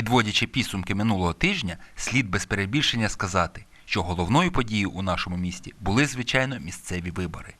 Підводячи підсумки минулого тижня, слід без перебільшення сказати, що головною подією у нашому місті були, звичайно, місцеві вибори.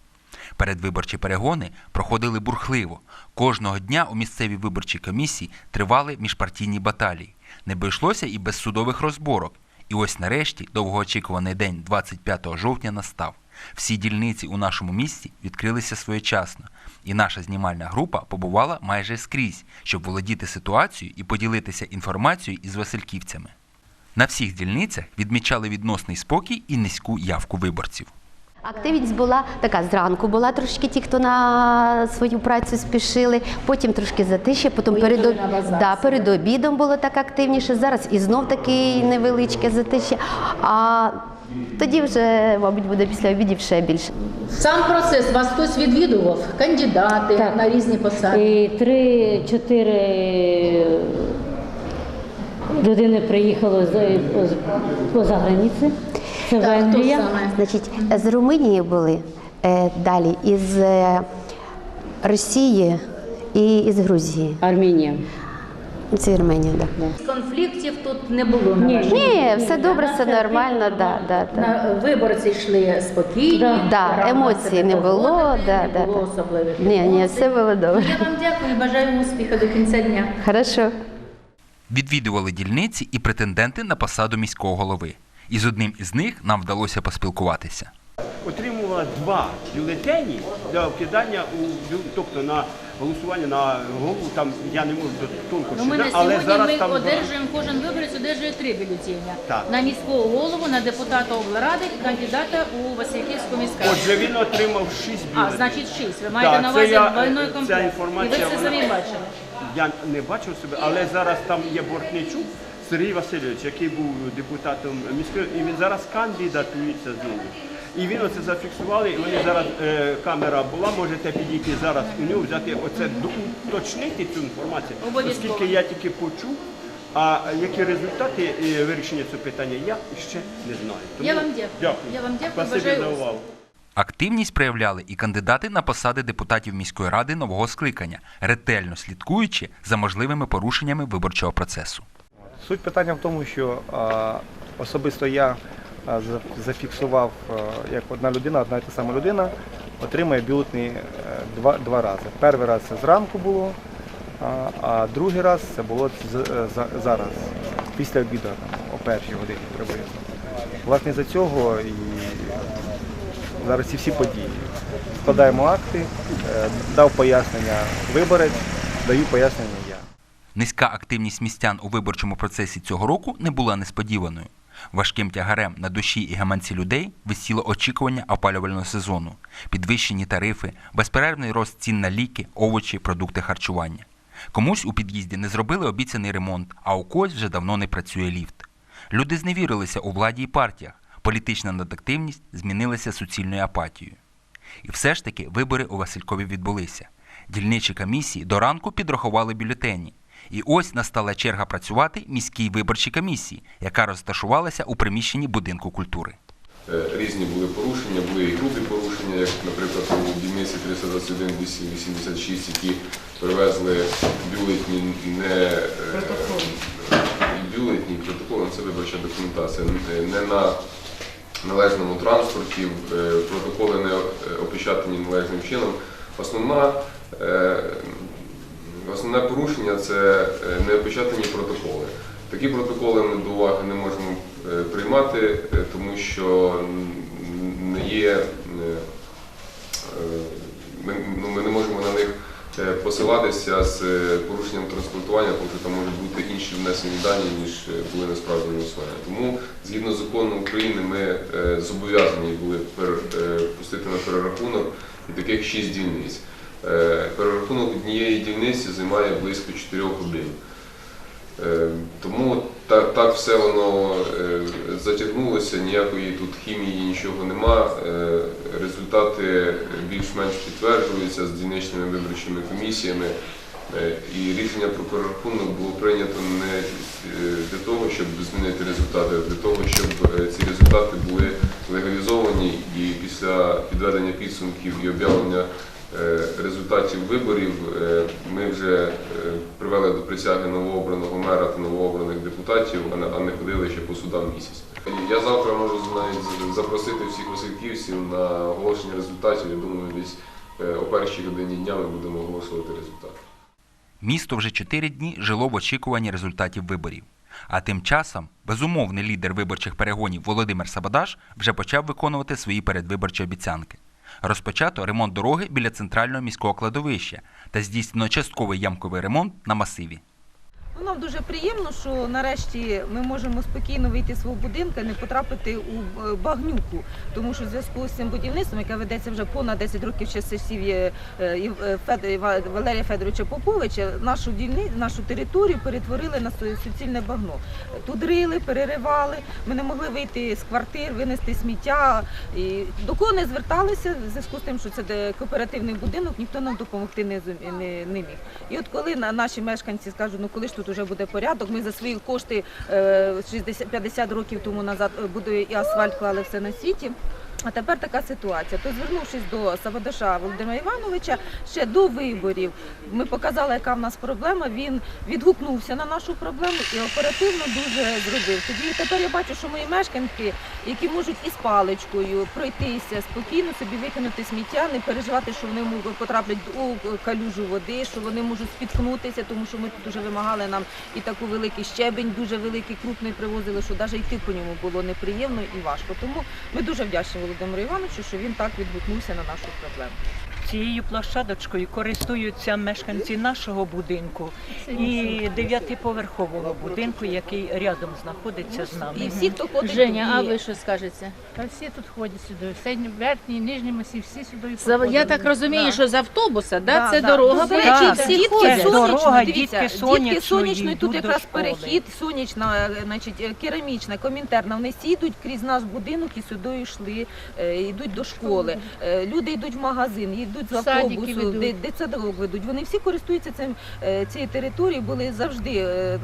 Передвиборчі перегони проходили бурхливо. Кожного дня у місцевій виборчій комісії тривали міжпартійні баталії. Не обійшлося і без судових розборок. І ось нарешті довгоочікуваний день 25 жовтня настав. Всі дільниці у нашому місті відкрилися своєчасно, і наша знімальна група побувала майже скрізь, щоб володіти ситуацією і поділитися інформацією із васильківцями. На всіх дільницях відмічали відносний спокій і низьку явку виборців. Активність була така зранку, була трошки ті, хто на свою працю спішили, потім трошки затишя, потім перед, об- да, перед обідом було так активніше. Зараз і знов таке невеличке затишя. А тоді вже, мабуть, буде після обідів ще більше. Сам процес вас хтось відвідував? Кандидати Так. на різні посади. Три-чотири людини приїхало з, з поза границі. Це Так, Венгрія. Значить, з Румунії були е, далі із е, Росії і із Грузії. Армінія. Це Вірменія, так. Да. Конфліктів тут не було. Ні. Ні, все добре, все нормально, да, да, да. На виборці йшли спокійні, Да. Да, емоцій не було, да, не було да. особливих Ні, ні, все було добре. Я вам дякую, бажаю успіху до кінця дня. Хорошо. Відвідували дільниці і претенденти на посаду міського голови. І з одним із них нам вдалося поспілкуватися. отримувала два бюлетені для вкидання у тобто на голосування на голову. Там я не можу до тонко Ну, ми на але сьогодні зараз ми там одержуємо, кожен виборець одержує три бюлетені. Так. На міського голову, на депутата облради і кандидата у Васильківську міську отже він отримав шість бюлетенів. А, значить шість. Ви маєте Так, на увазі я- двойной ця комплект. І ви це вона- самі бачили. Я не бачив себе, але зараз там є Бортничук Сергій Васильович, який був депутатом міської, і він зараз кандидатується знову. І він оце зафіксували, і вони зараз е, камера була, можете підійти зараз у нього, взяти оце уточнити цю інформацію, Обов'язково. оскільки я тільки почув. А які результати е, вирішення цього питання, я ще не знаю. Я вам дякую. Дякую. Я вам дякую, Спасибі бажаю за увагу. Активність проявляли і кандидати на посади депутатів міської ради нового скликання, ретельно слідкуючи за можливими порушеннями виборчого процесу. Суть питання в тому, що особисто я зафіксував, як одна людина, одна і та сама людина отримує бюлетні е, два, два рази. Перший раз це зранку було, а, другий раз це було е, за- зараз, після обіду, о першій годині приблизно. Власне, за цього і зараз ці всі події. Складаємо акти, е, дав пояснення виборець, даю пояснення. Низька активність містян у виборчому процесі цього року не була несподіваною. Важким тягарем на душі і гаманці людей висіло очікування опалювального сезону, підвищені тарифи, безперервний рост цін на ліки, овочі, продукти харчування. Комусь у під'їзді не зробили обіцяний ремонт, а у когось вже давно не працює ліфт. Люди зневірилися у владі і партіях. Політична надактивність змінилася суцільною апатією. І все ж таки вибори у Василькові відбулися. Дільничі комісії до ранку підрахували бюлетені. І ось настала черга працювати міській виборчій комісії, яка розташувалася у приміщенні будинку культури. Е, Різні були порушення, були і грубі порушення, як, наприклад, у дільниці 321 286, які привезли бюлетні не е, бюлетні протоколи, це виборча документація, не- не на належному транспорті, е, протоколи не е, опечатані належним чином. Основна е, Основне порушення це е, неопечатані протоколи. Такі протоколи ми до уваги не можемо е, приймати, е, тому що не є, ми, ну, ми не можемо на них посилатися з порушенням транспортування, тому що там можуть бути інші внесені дані, ніж були насправді голосування. Тому згідно закону України ми зобов'язані були пустити на перерахунок таких шість дільниць. Е, Перерахунок однієї дільниці займає близько 4 годин. Е, Тому так, так все воно е, затягнулося, ніякої тут хімії, нічого нема. Результати більш-менш підтверджуються з дільничними виборчими комісіями. І рішення про перерахунок було прийнято не для того, щоб змінити результати, а для того, щоб ці результати були легалізовані і після підведення підсумків і об'явлення результатів виборів е, ми вже е, привели до присяги новообраного мера та новообраних депутатів, а не, ходили ще по судам місяць. Я завтра можу запросити всіх васильківців на оголошення результатів. Я думаю, десь е, о першій годині дня ми будемо оголошувати результати. Місто вже чотири дні жило в очікуванні результатів виборів. А тим часом безумовний лідер виборчих перегонів Володимир Сабадаш вже почав виконувати свої передвиборчі обіцянки. Розпочато ремонт дороги біля центрального міського кладовища та здійснено частковий ямковий ремонт на масиві. Нам дуже приємно, що нарешті ми можемо спокійно вийти з свого будинку, не потрапити у е, багнюку, тому що в зв'язку з цим будівництвом, яке ведеться вже понад 10 років часів е, е, Валерія Федоровича Поповича, нашу дільни, нашу територію перетворили на суцільне багно. Тут рили, переривали. Ми не могли вийти з квартир, винести сміття. І до кого не зверталися в зв'язку з тим, що це кооперативний будинок, ніхто нам допомогти не, не, не міг. І от коли наші мешканці скажуть, ну коли ж тут вже буде порядок, ми за свої кошти е, 60, 50 років тому назад е, буде і асфальт клали все на світі. А тепер така ситуація. То звернувшись до Савадаша Володимира Івановича ще до виборів, ми показали, яка в нас проблема. Він відгукнувся на нашу проблему і оперативно дуже зробив. Тоді тепер я бачу, що мої мешканки, які можуть із паличкою пройтися спокійно собі викинути сміття, не переживати, що вони потраплять у калюжу води, що вони можуть спіткнутися, тому що ми тут дуже вимагали нам і таку великий щебень, дуже великий, крупний привозили, що навіть йти по ньому було неприємно і важко. Тому ми дуже вдячні Володимиру Івановичу, що він так відгукнувся на нашу проблему. Цією площадочкою користуються мешканці нашого будинку і дев'ятиповерхового будинку, який рядом знаходиться з нами. І всі, хто ходить Женя, а ви що скажете? Та всі тут ходять сюди, середні, верхні, нижні масі, всі сюди і За- Я походили. так розумію, Да. що з автобуса, да, Да, це да. дорога, Ну, по якій речі, всі дітки ходять. Це сонячно, дорога, дітки дітки сонячної сонячної, тут до якраз школи. перехід, сонячна, е, значить, е, керамічна, комінтерна. Вони всі йдуть крізь наш будинок і сюди йшли, е, йдуть до школи. Е, Люди йдуть в магазин, йдуть з Садики автобусу, ведуть. де, дитсадок ведуть. Вони всі користуються цим е, цією територією. Були завжди е,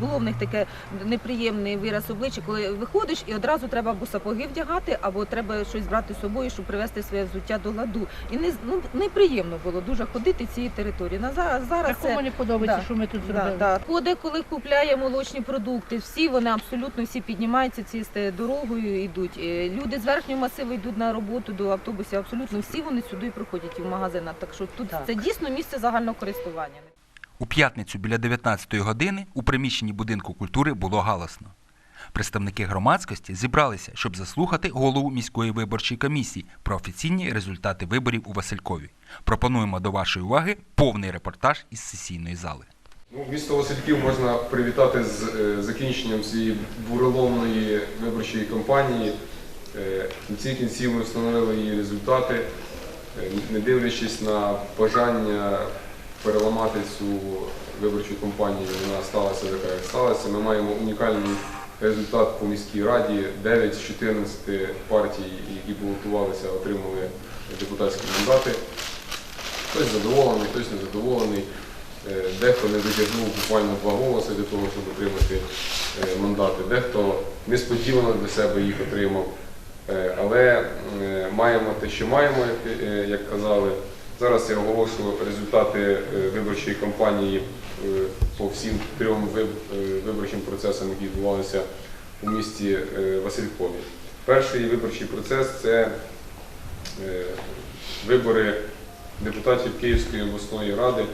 було в них таке неприємний вираз обличчя, коли виходиш і одразу треба або сапоги вдягати, або треба щось брати з собою, щоб привести своє взуття до ладу. І не з- ну, неприємно було дуже ходити цією територією. На за- зараз Такому це не подобається, Да. що ми тут зробили. да. Коли, коли купляє молочні продукти, всі вони абсолютно всі піднімаються ці дорогою йдуть. Е, Люди з верхнього масиву йдуть на роботу до автобусів. Абсолютно всі вони сюди проходять в магазинах. Так що тут Так. це дійсно місце загального користування. У п'ятницю біля 19-ї години у приміщенні будинку культури було галасно. Представники громадськості зібралися, щоб заслухати голову міської виборчої комісії про офіційні результати виборів у Василькові. Пропонуємо до вашої уваги повний репортаж із сесійної зали. Ну, місто Васильків можна привітати з е, закінченням цієї буреломної виборчої кампанії. Е, в кінці кінців ми встановили її результати, не дивлячись на бажання переламати цю виборчу кампанію, вона сталася така, як сталася. Ми маємо унікальний результат по міській раді. 9 з 14 партій, які балотувалися, отримали депутатські мандати. Хтось задоволений, хтось незадоволений. Е, Дехто не дотягнув буквально два голоси для того, щоб отримати е, мандати, дехто несподівано для себе їх отримав. Е, Але е, маємо те, що маємо, як, е, казали. Зараз я оголошу результати виборчої кампанії по всім трьом виборчим процесам, які відбувалися у місті Василькові. Перший виборчий процес це вибори депутатів Київської обласної ради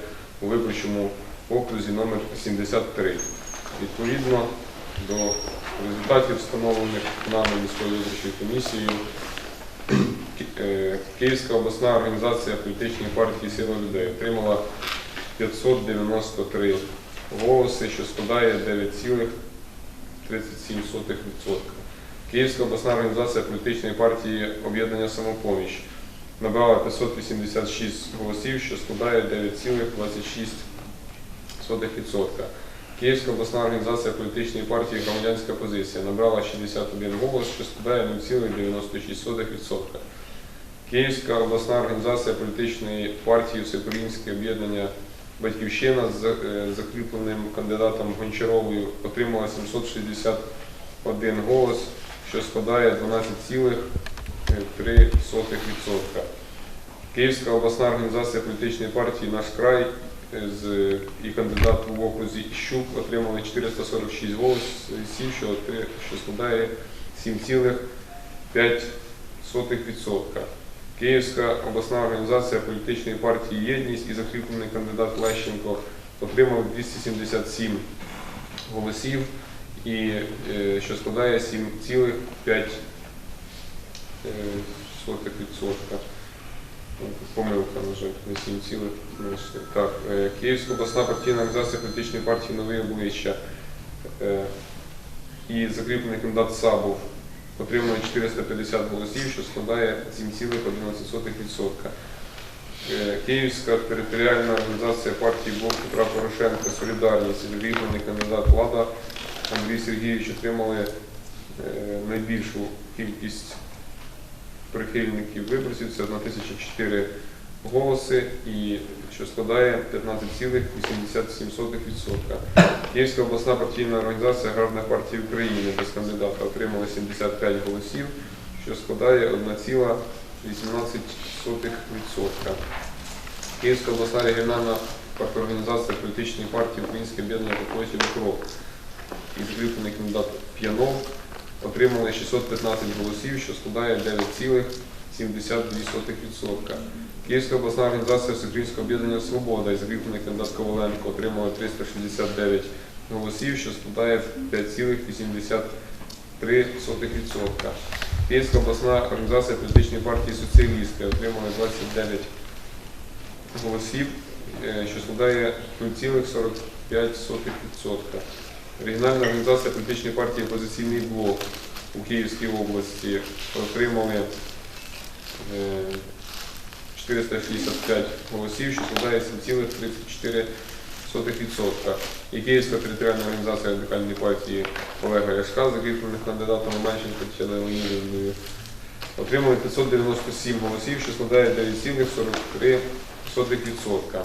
у виборчому окрузі номер 73. Відповідно до результатів, встановлених нами міською виборчою комісією, е, Київська обласна організація політичної партії Сила людей отримала 593 голоси, що складає 9,37%. Київська обласна організація політичної партії Об'єднання Самопоміч набрала 586 голосів, що складає 9,26%. Київська обласна організація політичної партії Громадянська позиція набрала 61 голос, що складає 0,96%. Київська обласна організація політичної партії Всеукраїнське об'єднання Батьківщина з е, закріпленим кандидатом Гончаровою отримала 761 голос, що складає 12,3%. Київська обласна організація політичної партії Наш край з, і кандидат в окрузі Іщук отримали 446 голосів, що, що складає 7,5%. Київська обласна організація політичної партії Єдність і закріплений кандидат Лещенко отримав 277 голосів, і, е, що складає 7,5%. е, сотих відсотка. Ну, Помилка, на жаль, не 7 Так, е, Київська обласна партійна організація політичної партії Нові обличчя е, і закріплений кандидат Сабов отримує 450 голосів, що складає 7,11%. Е, Київська територіальна організація партії Блок Петра Порошенка Солідарність і закріплений кандидат влада Андрій Сергійович отримали найбільшу кількість прихильників виборців, це 1004 голоси, і що складає 15,87%. Київська обласна партійна організація Аграрна партія України без кандидата отримала 75 голосів, що складає 1,18%. Київська обласна регіональна організація політичної партії Українське об'єднання патріотів «Укроп» і закріплений кандидат П'янов отримали 615 голосів, що складає 9,72%. Київська обласна організація Всеукраїнського об'єднання Свобода і закріплений кандидат Коваленко отримали 369 голосів, що складає 5,83%. Київська обласна організація політичної партії Соціалісти отримали 29 голосів, е, що складає 0,45%. Регіональна організація політичної партії Опозиційний блок у Київській області отримали е, 465 голосів, що складає 7,34%. І Київська територіальна організація радикальної партії Олега Ляшка, закріплених кандидатом Меншенко Тетяною Леонідовною, отримали 597 голосів, що складає 9,43%.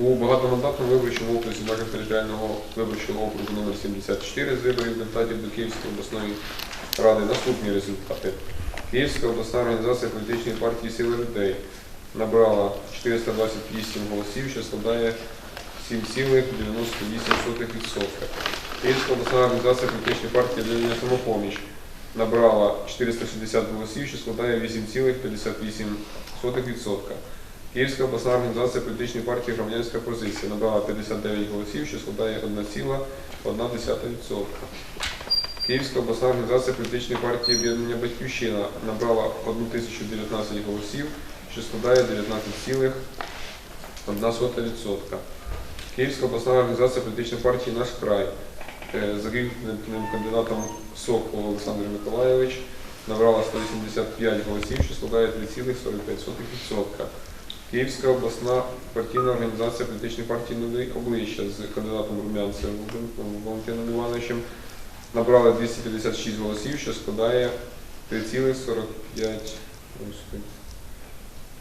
У багатомандатному виборчому окрузі нашого територіального виборчого округу номер 74 з виборів депутатів до Київської обласної ради наступні результати. Київська обласна організація політичної партії Сила людей набрала 428 голосів, що складає 7,98%. Київська обласна організація політичної партії «Об'єднання самопоміч набрала 460 голосів, що складає 8,58%. Київська обласна організація політичної партії Громадянська позиція набрала 59 голосів, що складає 1,1%. Київська обласна організація політичної партії Об'єднання Батьківщина набрала 1019 голосів, що складає 19,1%. Київська обласна організація політичної партії Наш край е, за закріпленим кандидатом Сокол Олександр Миколайович набрала 185 голосів, що складає 3,45%. Київська обласна партійна організація політичної партії «Нові обличчя з кандидатом Румянцевим Валентином Івановичем набрала 256 голосів, що складає 3,45 господи,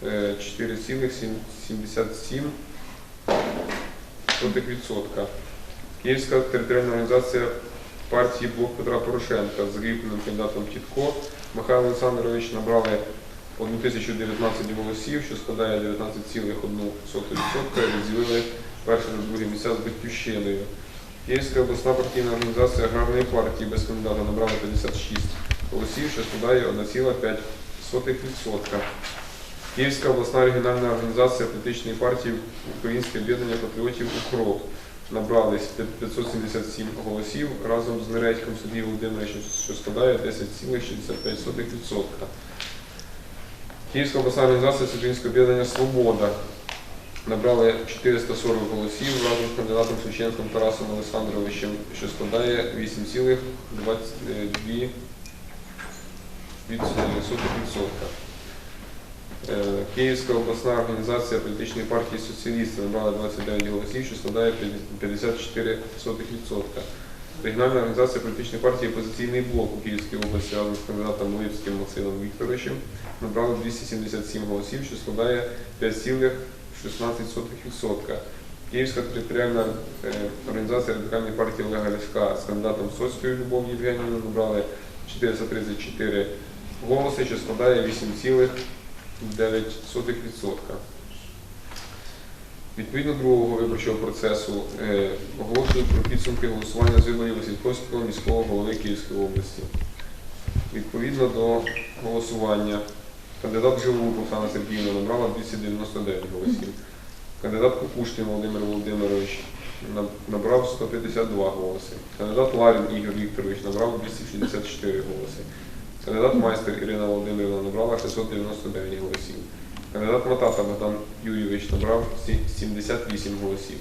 е, 4,77%. Київська територіальна організація партії Блок Петра Порошенка з закріпленим кандидатом Тітко Михайло Олександрович набрали 1019 голосів, що складає 19,1% і розділили перше та друге місця з батьківщиною. Київська обласна партійна організація аграрної партії без кандидата набрала 56 голосів, що складає 1,5%. Київська обласна регіональна організація політичної партії Українське об'єднання патріотів «Укроп» набрались 577 голосів разом з Нередьком Сергієм Володимировичем, що складає 10,65%. Київська обласна організація Всеукраїнського об'єднання Свобода набрали 440 голосів разом з кандидатом Шевченком Тарасом Олександровичем, що складає 8,22%. Е, Київська обласна організація політичної партії Соціалісти набрала 29 голосів, що складає 54%. Регіональна організація політичної партії Опозиційний блок у Київській області разом з кандидатом Липським Максимом Вікторовичем набрали 277 голосів, що складає 5,16%. Київська територіальна е, організація радикальної партії Олега Ляшка з кандидатом Соцькою Любов'ю Євгенівною набрали 434 голоси, що складає 8,9%. Відповідно другого виборчого процесу е, оголошую про підсумки голосування з виборів Васильківського міського голови Київської області. Відповідно до голосування кандидат Живук Оксана Сергіївна набрала 299 голосів. Кандидат Кукушкін Володимир Володимирович набрав 152 голоси. Кандидат Ларін Ігор Вікторович набрав 264 голоси. Кандидат майстер Ірина Володимирівна набрала 699 голосів. Кандидат Матата Богдан Юрійович набрав 78 голосів.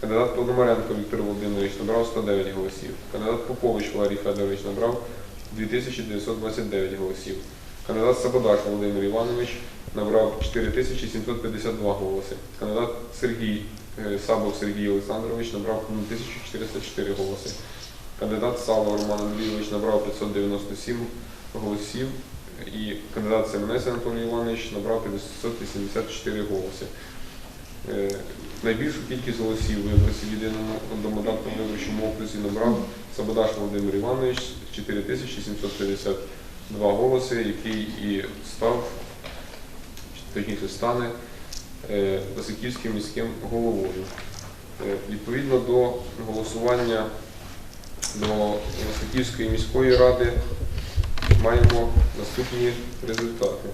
Кандидат Пономаренко Віктор Володимирович набрав 109 голосів. Кандидат Попович Валерій Федорович набрав 2929 голосів. Кандидат Сабадак Володимир Іванович набрав 4752 голоси. Кандидат Сергій е, Сабов Сергій Олександрович набрав 1404 голоси. Кандидат Сало Роман Андрійович набрав 597 голосів. І кандидат Семенець Анатолій Іванович набрав 584 голоси. Е, Найбільшу кількість голосів виборців в єдиному одномандатному виборчому окрузі набрав Сабодаш Володимир Іванович 4752 голоси, який і став, точніше стане е, Васильківським міським головою. Е, Відповідно до голосування до Васильківської міської ради маємо наступні результати.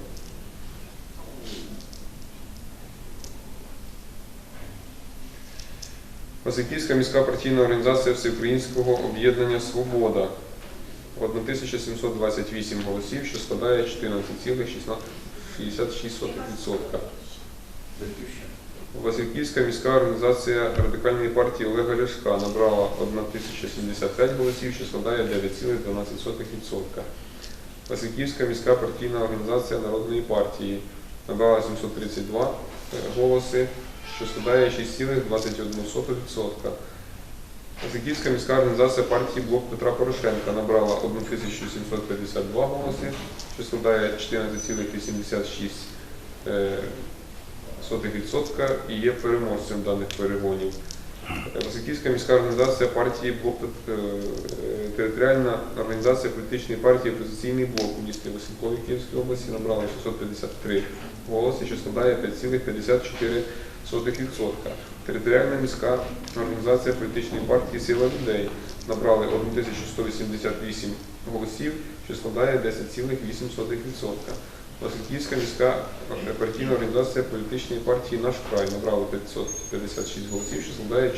Васильківська міська партійна організація Всеукраїнського об'єднання Свобода 1728 голосів, що складає 14,66%. Васильківська міська організація радикальної партії Олега Ляшка набрала 1075 голосів, що складає 9,12%. Васильківська міська партійна організація Народної партії набрала 732 голоси, що складає 6,21%. Васильківська міська організація партії Блок Петра Порошенка набрала 1752 голоси, що складає 14,86% і є переможцем даних перегонів. Васильківська міська організація партії Блок е, територіальна організація політичної партії Опозиційний блок у місті Василькові Київської області набрала 653 голоси, що складає 5,54%. Територіальна міська організація політичної партії Сила людей набрали 1188 голосів, що складає 10,8%. Васильківська міська партійна організація політичної партії Наш край набрала 556 голосів, що складає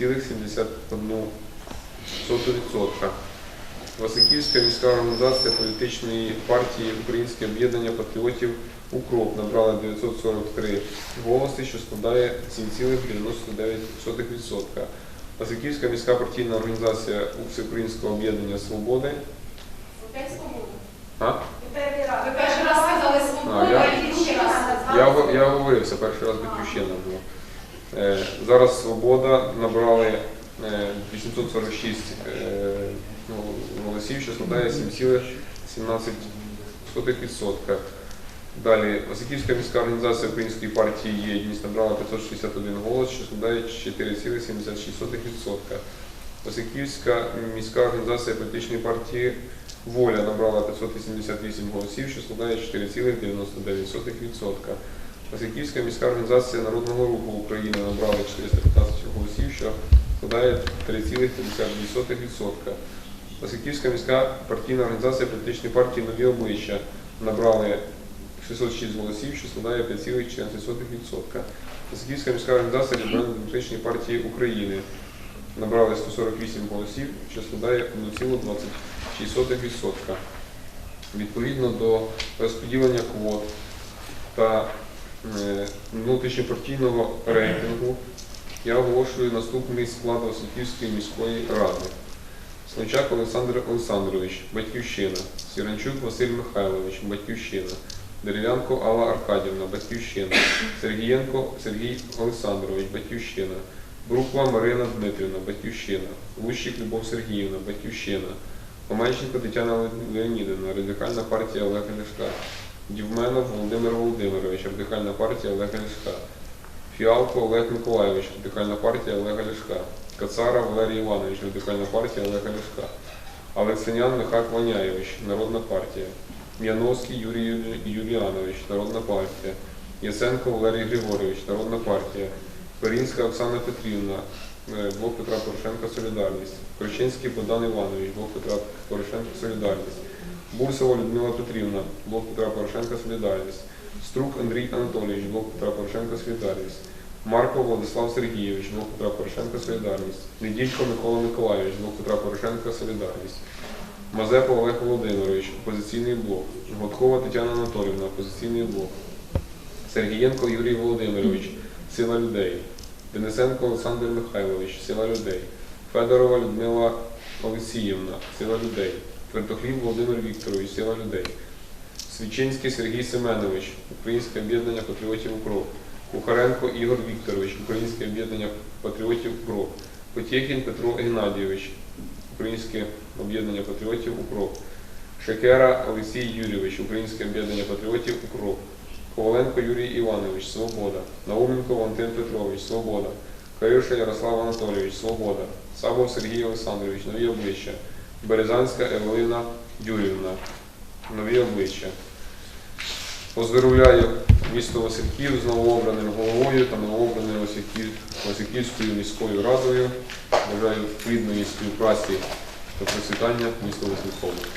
4,71%. Васильківська міська організація політичної партії Українське об'єднання патріотів Укроп набрала 943 голоси, що складає 7,99%. Васильківська міська партійна організація Всеукраїнського об'єднання Свободи. А? А, я, я, го- я говорився, перший раз батьківщина була. Е, зараз Свобода набрали е, 846 е, ну, голосів, що складає 7,17%. Далі, Васильківська міська організація Української партії Єдність набрала 561 голос, що складає 4,76%. Васильківська міська організація політичної партії Воля набрала 588 голосів, що складає 4,99%. Васильківська міська організація Народного руху України набрала 415 голосів, що складає 3,52%. Васильківська міська партійна організація політичної партії Нові обличчя набрали 606 голосів, що складає 5,14%. Васильківська міська організація Ліберально-демократичної партії України набрали 148 голосів, що складає 1,26%. Відповідно до розподілення квот та е, внутрішньопартійного рейтингу я оголошую наступний склад Васильківської міської ради. Слончак Олександр Олександрович, Батьківщина, Сіранчук Василь Михайлович, Батьківщина, Дерев'янко Алла Аркадівна, Батьківщина, Сергієнко Сергій Олександрович, Батьківщина, Бруква Марина Дмитрівна, Батьківщина, Лущик Любов Сергіївна, Батьківщина, Омельченко Тетяна Леонідівна, Радикальна партія Олега Ляшка, Дівменов Володимир Володимирович, Радикальна партія Олега Ляшка, Фіалко Олег Миколайович, Радикальна партія Олега Ляшка, Кацара Валерій Іванович, Радикальна партія Олега Ляшка, Алексанян Михайло Ваняєвич, Народна партія, Яновський Юрій Юліанович, Народна партія, Яценко Валерій Григорович, Народна партія, Перінська Оксана Петрівна, е, Блок Петра Порошенка Солідарність, Корчинський Богдан Іванович, Блок Петра Порошенка Солідарність, Бурсова Людмила Петрівна, Блок Петра Порошенка Солідарність, Струк Андрій Анатолійович, Блок Петра Порошенка Солідарність, Марков Владислав Сергійович, Блок Петра Порошенка Солідарність, Неділько Микола Миколайович, Блок Петра Порошенка Солідарність, Мазепа Олег Володимирович, опозиційний блок, Гладкова Тетяна Анатолівна, опозиційний блок, Сергієнко Юрій Володимирович, Сила людей, Денисенко Олександр Михайлович, Сила людей, Федорова Людмила Олексіївна, Сила людей, Твердохліб Володимир Вікторович, Сила людей, Свічинський Сергій Семенович, Українське об'єднання патріотів УКРОП, Кухаренко Ігор Вікторович, Українське об'єднання патріотів УКРОП, Потєкін Петро Геннадійович, Українське об'єднання патріотів УКРОП, Шекера Олексій Юрійович, Українське об'єднання патріотів УКРОП, Коваленко Юрій Іванович, Свобода, Науменко Валентин Петрович, Свобода, Каюша Ярослав Анатолійович, Свобода, Сабов Сергій Олександрович, Нові обличчя, Березанська Евелина Юрівна, Нові обличчя. Поздоровляю місто Васильків з новообраним головою та новообраною Васильків- Васильківською міською радою. Бажаю плідної співпраці та процвітання міста Василькова.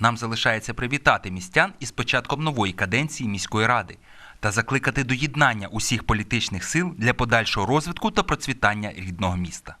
Нам залишається привітати містян із початком нової каденції міської ради та закликати до єднання усіх політичних сил для подальшого розвитку та процвітання рідного міста.